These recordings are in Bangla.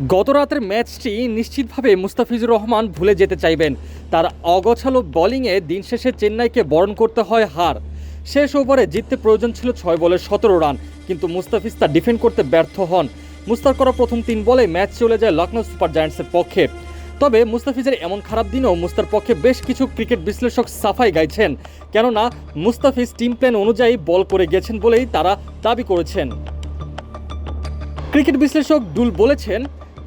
গত রাতের ম্যাচটি নিশ্চিতভাবে মুস্তাফিজুর রহমান ভুলে যেতে চাইবেন। তার অগোছালো বোলিংয়ে দিন শেষে চেন্নাইকে বরণ করতে হয় হার। শেষ ওভারে জিততে প্রয়োজন ছিল ছয় বলে সতেরো রান, কিন্তু মুস্তাফিজ তা ডিফেন্ড করতে ব্যর্থ হন। মুস্তার করা প্রথম তিন বলে ম্যাচ চলে যায় লখনৌ সুপার জায়ান্টসের পক্ষে। তবে মুস্তাফিজের এমন খারাপ দিনেও মুস্তার পক্ষে বেশ কিছু ক্রিকেট বিশ্লেষক সাফাই গাইছেন, কেননা মুস্তাফিজ টিম প্ল্যান অনুযায়ী বল করে গেছেন বলেই তারা দাবি করেছেন। ক্রিকেট বিশ্লেষক ডুল বলেছেন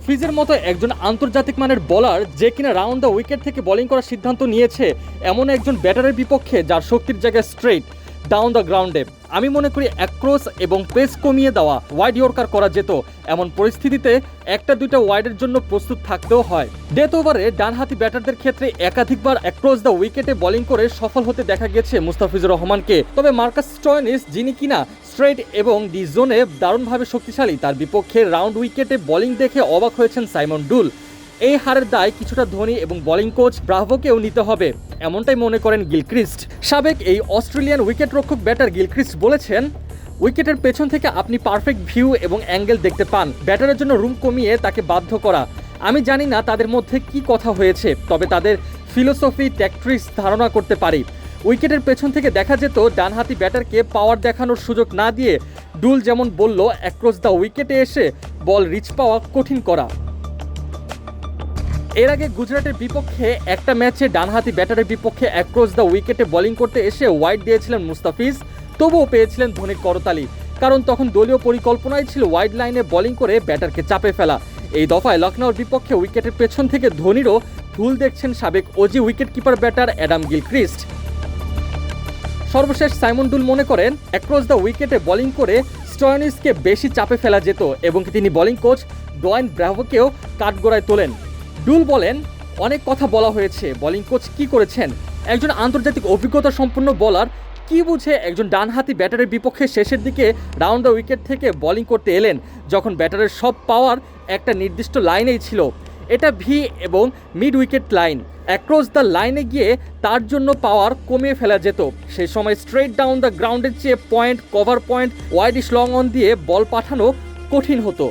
ফ্রিজের মতো একজন আন্তর্জাতিক মানের বলার যে কিনা রাউন্ড দ্য উইকেট থেকে বোলিং করার সিদ্ধান্ত নিয়েছে, এমন একজন ব্যাটারের বিপক্ষে যার শক্তির জায়গায় স্ট্রেইট ডাউন দ্য গ্রাউন্ডে আমি মনে করি অ্যাক্রোস এবং পেস কমিয়ে দেওয়া ওয়াইড ইয়র্কার করা যেত। এমন পরিস্থিতিতে একটা দুইটা ওয়াইডের জন্য প্রস্তুত থাকতেও হয়। ডেথ ওভারে ডানহাতি ব্যাটারদের ক্ষেত্রে একাধিকবার অ্যাক্রস দ্য উইকেটে বোলিং করে সফল হতে দেখা গেছে মুস্তাফিজুর রহমানকে। তবে মার্কাস স্টয়নিস, যিনি কিনা স্ট্রেট এবং ডি জোনে দারুণভাবে শক্তিশালী, তার বিপক্ষে রাউন্ড উইকেটে বোলিং দেখে অবাক হয়েছেন সাইমন ডুল। এই হারের দায় কিছুটা ধোনি এবং বোলিং কোচ ব্রাভোকেও নিতে হবে। এমনটাই মনে করেন গিলক্রিস্ট। সাবেক এই অস্ট্রেলিয়ান উইকেট রক্ষক ব্যাটার গিলক্রিস্ট বলেছেন, উইকেটের পেছন থেকে আপনি পারফেক্ট ভিউ এবং অ্যাঙ্গেল দেখতে পান। ব্যাটারের জন্য রুম কমিয়ে তাকে বাধ্য করা। আমি জানি না তাদের মধ্যে কি কথা হয়েছে, তবে তাদের ফিলোসফি ট্যাক্ট্রিক্স ধারণা করতে পারি। উইকেটের পেছন থেকে দেখা যেত ডানহাতি ব্যাটারকে পাওয়ার দেখানোর সুযোগ না দিয়ে ডুল যেমন বলল অ্যাক্রস দ্য উইকেটে এসে বল রিচ পাওয়া কঠিন করা। এর আগে গুজরাটের বিপক্ষে একটা ম্যাচে ডানহাতি ব্যাটারের বিপক্ষে অ্যাক্রস দ্য উইকেটে বোলিং করতে এসে ওয়াইড দিয়েছিলেন মুস্তাফিজ, তবুও পেয়েছিলেন ধোনির করতালি। কারণ তখন দলীয় পরিকল্পনাই ছিল ওয়াইড লাইনে বোলিং করে ব্যাটারকে চাপে ফেলা। এই দফায় লখনৌর বিপক্ষে উইকেটের পেছন থেকে ধোনিরও ভুল দেখছেন সাবেক Aussie wicket keeper batter Adam Gilchrist সর্বশেষ সাইমন ডুল মনে করেন অ্যাক্রস দ্য উইকেটে বোলিং করে স্টয়নিসকে বেশি চাপে ফেলা যেত এবং তিনি বোলিং কোচ ডোয়েন ব্রাভোকেও কাঠগোড়ায় তোলেন। ডুল বলেন, অনেক কথা বলা হয়েছে। বোলিং কোচ কি করেছেন? একজন আন্তর্জাতিক অভিজ্ঞতা সম্পন্ন বলার কি বুঝে একজন ডানহাতি ব্যাটারের বিপক্ষে শেষের দিকে রাউন্ড দ্য উইকেট থেকে বোলিং করতে এলেন, যখন ব্যাটারের সব পাওয়ার একটা নির্দিষ্ট লাইনেই ছিল? এটা ভি এবং mid wicket line across the লাইনে গিয়ে তার জন্য পাওয়ার কমিয়ে ফেলা যেত। সেই সময় স্ট্রেট ডাউন দ্য গ্রাউন্ডের চেয়ে point cover point widish long on দিয়ে বল পাঠানো কঠিন হতো।